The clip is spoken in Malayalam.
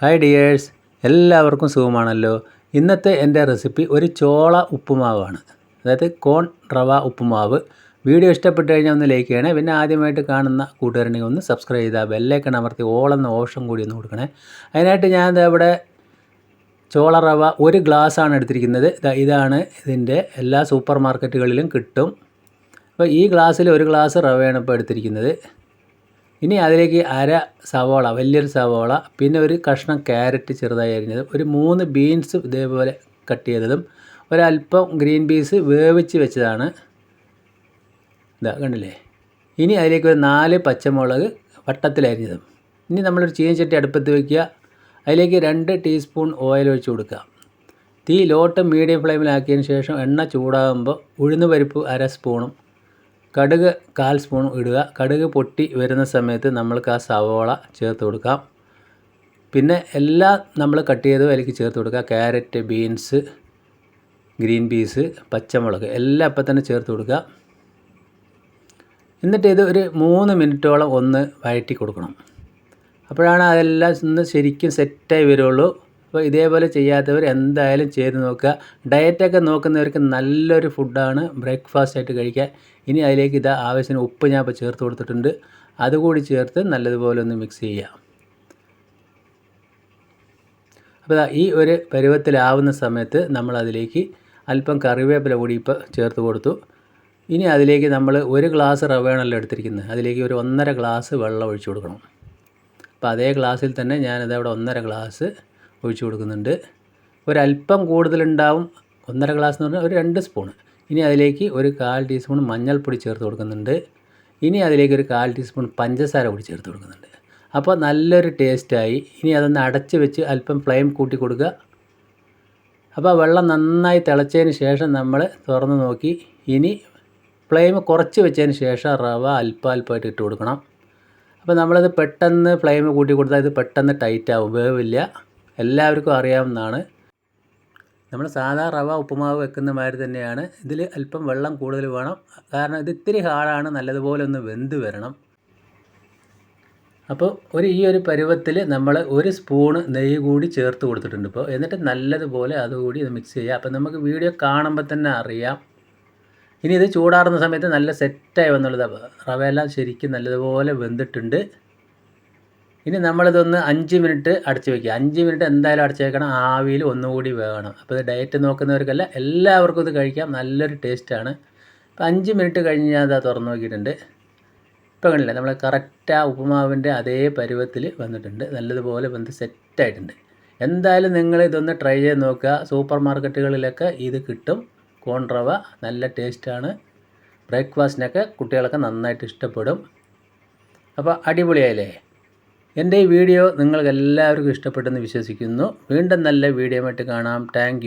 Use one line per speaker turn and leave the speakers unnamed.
ഹായ് ഡിയേഴ്സ് എല്ലാവർക്കും സുഖമാണല്ലോ. ഇന്നത്തെ എന്റെ റെസിപ്പി ഒരു ചോള ഉപ്പുമാവാണ്. അതായത് കോൺ റവ ഉപ്പുമാവ്. വീഡിയോ ഇഷ്ടപ്പെട്ട് കഴിഞ്ഞാൽ ഒന്ന് ലൈക്ക് ചെയ്യണേ. പിന്നെ ആദ്യമായിട്ട് കാണുന്ന കൂട്ടുകാരുണ്ടെങ്കിൽ ഒന്ന് സബ്സ്ക്രൈബ് ചെയ്താൽ ബെല്ലൈക്കൺ അമർത്തി ഓൾ എന്ന ഓപ്ഷൻ കൂടി ഒന്ന് കൊടുക്കണേ. അതിനായിട്ട് ഞാൻ ഇവിടെ ചോള റവ ഒരു ഗ്ലാസ്സാണ് എടുത്തിരിക്കുന്നത്. ഇതാണ് ഇതിന്റെ എല്ലാ സൂപ്പർ മാർക്കറ്റുകളിലും കിട്ടും. അപ്പോൾ ഈ ഗ്ലാസ്സിൽ ഒരു ഗ്ലാസ് റവയാണ് ഇപ്പോൾ എടുത്തിരിക്കുന്നത്. ഇനി അതിലേക്ക് അര സവോള വലിയൊരു സവോള പിന്നെ ഒരു കഷ്ണം ക്യാരറ്റ് ചെറുതായി അരിഞ്ഞത് ഒരു മൂന്ന് ബീൻസ് ഇതേപോലെ കട്ട് ചെയ്തതും ഒരല്പം ഗ്രീൻ പീസ് വേവിച്ച് വെച്ചതാണ്. ഇതാ കണ്ടില്ലേ? ഇനി അതിലേക്ക് ഒരു നാല് പച്ചമുളക് വട്ടത്തിലരിഞ്ഞതും ഇനി നമ്മളൊരു ചീനച്ചട്ടി അടുപ്പത്ത് വയ്ക്കുക അതിലേക്ക് രണ്ട് ടീസ്പൂൺ ഓയിൽ ഒഴിച്ച് കൊടുക്കുക. തീ ലോട്ട് മീഡിയം ഫ്ലെയിമിലാക്കിയതിന് ശേഷം എണ്ണ ചൂടാകുമ്പോൾ ഉഴുന്ന് പരിപ്പ് അര സ്പൂണും കടുക് കാൽ സ്പൂൺ ഇടുക. കടുക് പൊട്ടി വരുന്ന സമയത്ത് നമ്മൾക്ക് ആ സവോള ചേർത്ത് കൊടുക്കാം. പിന്നെ എല്ലാം നമ്മൾ കട്ട് ചെയ്തത് അതിലേക്ക് ചേർത്ത് കൊടുക്കുക. ക്യാരറ്റ് ബീൻസ് ഗ്രീൻ പീസ് പച്ചമുളക് എല്ലാം അപ്പം തന്നെ ചേർത്ത് കൊടുക്കുക. എന്നിട്ട് ഇത് ഒരു മൂന്ന് മിനിറ്റോളം ഒന്ന് വഴറ്റി കൊടുക്കണം. അപ്പോഴാണ് അതെല്ലാം ഒന്ന് ശരിക്കും സെറ്റായി വരുള്ളൂ. അപ്പോൾ ഇതേപോലെ ചെയ്യാത്തവർ എന്തായാലും ചെയ്ത് നോക്കുക. ഡയറ്റൊക്കെ നോക്കുന്നവർക്ക് നല്ലൊരു ഫുഡാണ് ബ്രേക്ക്ഫാസ്റ്റ് ആയിട്ട് കഴിക്കാൻ ഇനി അതിലേക്ക് ഇതാ ആവശ്യത്തിന് ഉപ്പ് ഞാൻ ഇപ്പോൾ ചേർത്ത് കൊടുത്തിട്ടുണ്ട്. അതുകൂടി ചേർത്ത് നല്ലതുപോലെ ഒന്ന് മിക്സ് ചെയ്യുക. അപ്പോൾ ഈ ഒരു പരുവത്തിലാവുന്ന സമയത്ത് നമ്മൾ അതിലേക്ക് അല്പം കറിവേപ്പില കൂടി ഇപ്പോൾ ചേർത്ത് കൊടുത്തു. ഇനി അതിലേക്ക് നമ്മൾ ഒരു ഗ്ലാസ് റവയാണല്ലോ എടുത്തിരിക്കുന്നത്. അതിലേക്ക് ഒരു ഒന്നര ഗ്ലാസ് വെള്ളം ഒഴിച്ചു കൊടുക്കണം. അപ്പോൾ അതേ ഗ്ലാസ്സിൽ തന്നെ ഞാനിതവിടെ ഒന്നര ഗ്ലാസ് ഒഴിച്ചു കൊടുക്കുന്നുണ്ട്. ഒരല്പം കൂടുതലുണ്ടാവും ഒന്നര ഗ്ലാസ് എന്ന് പറഞ്ഞാൽ ഒരു രണ്ട് സ്പൂൺ ഇനി അതിലേക്ക് ഒരു കാൽ ടീസ്പൂൺ മഞ്ഞൾപ്പൊടി ചേർത്ത് കൊടുക്കുന്നുണ്ട്. ഇനി അതിലേക്ക് ഒരു കാൽ ടീസ്പൂൺ പഞ്ചസാര കൂടി ചേർത്ത് കൊടുക്കുന്നുണ്ട്. അപ്പോൾ നല്ലൊരു ടേസ്റ്റായി ഇനി അതൊന്ന് അടച്ച് വെച്ച് അല്പം ഫ്ലെയിം കൂട്ടി കൊടുക്കുക. അപ്പോൾ വെള്ളം നന്നായി തിളച്ചതിന് ശേഷം നമ്മൾ തുറന്ന് നോക്കി. ഇനി ഫ്ലെയിം കുറച്ച് വെച്ചതിന് ശേഷം റവ അല്പാൽപ്പമായിട്ട് ഇട്ട് കൊടുക്കണം. അപ്പോൾ നമ്മളത് പെട്ടെന്ന് ഫ്ലെയിം കൂട്ടി കൊടുത്താൽ ഇത് പെട്ടെന്ന് ടൈറ്റാവും വേവില്ല. എല്ലാവർക്കും അറിയാവുന്നതാണ്. നമ്മൾ സാധാ റവ ഉപ്പുമാവ് വെക്കുന്ന മാതിരി തന്നെയാണ്. ഇതിൽ അല്പം വെള്ളം കൂടുതൽ വേണം. കാരണം ഇത് ഇത്തിരി ഹാർഡാണ് നല്ലതുപോലെ ഒന്ന് വെന്ത് വരണം. അപ്പോൾ ഒരു ഈ ഒരു പരുവത്തിൽ നമ്മൾ ഒരു സ്പൂണ് നെയ്യ് കൂടി ചേർത്ത് കൊടുത്തിട്ടുണ്ട് ഇപ്പോൾ എന്നിട്ട് നല്ലതുപോലെ അതുകൂടി ഇത് മിക്സ് ചെയ്യുക അപ്പോൾ നമുക്ക് വീഡിയോ കാണുമ്പോൾ തന്നെ അറിയാം. ഇനി ഇത് ചൂടാറുന്ന സമയത്ത് നല്ല സെറ്റായി വന്നുള്ളത്. റവയെല്ലാം ശരിക്കും നല്ലതുപോലെ വെന്തിട്ടുണ്ട്. ഇനി നമ്മളിതൊന്ന് അഞ്ച് മിനിറ്റ് അടച്ചു വയ്ക്കുക അഞ്ച് മിനിറ്റ് എന്തായാലും അടച്ച് വെക്കണം. ആവിയിൽ ഒന്നുകൂടി വേണം അപ്പോൾ ഇത് ഡയറ്റ് നോക്കുന്നവർക്കല്ല എല്ലാവർക്കും ഇത് കഴിക്കാം. നല്ലൊരു ടേസ്റ്റാണ് അപ്പോൾ അഞ്ച് മിനിറ്റ് കഴിഞ്ഞ് ഞാൻ തുറന്നു തുറന്ന് നോക്കിയിട്ടുണ്ട്. ഇപ്പോൾ കണ്ടില്ല നമ്മൾ കറക്റ്റ് ആ ഉപ്പുമാവിന്റെ അതേ പരുവത്തിൽ വന്നിട്ടുണ്ട്. നല്ലതുപോലെ വന്ന് സെറ്റായിട്ടുണ്ട് എന്തായാലും നിങ്ങൾ ഇതൊന്ന് ട്രൈ ചെയ്ത് നോക്കുക. സൂപ്പർ മാർക്കറ്റുകളിലൊക്കെ ഇത് കിട്ടും. കോൺ റവ നല്ല ടേസ്റ്റാണ് ബ്രേക്ക്ഫാസ്റ്റിനൊക്കെ കുട്ടികളൊക്കെ നന്നായിട്ട് ഇഷ്ടപ്പെടും. അപ്പോൾ അടിപൊളിയായില്ലേ? എന്റെ ഈ വീഡിയോ നിങ്ങൾക്ക് എല്ലാവർക്കും ഇഷ്ടപ്പെട്ടെന്ന് വിശ്വസിക്കുന്നു. വീണ്ടും നല്ല വീഡിയോ ആയിട്ട് കാണാം. താങ്ക്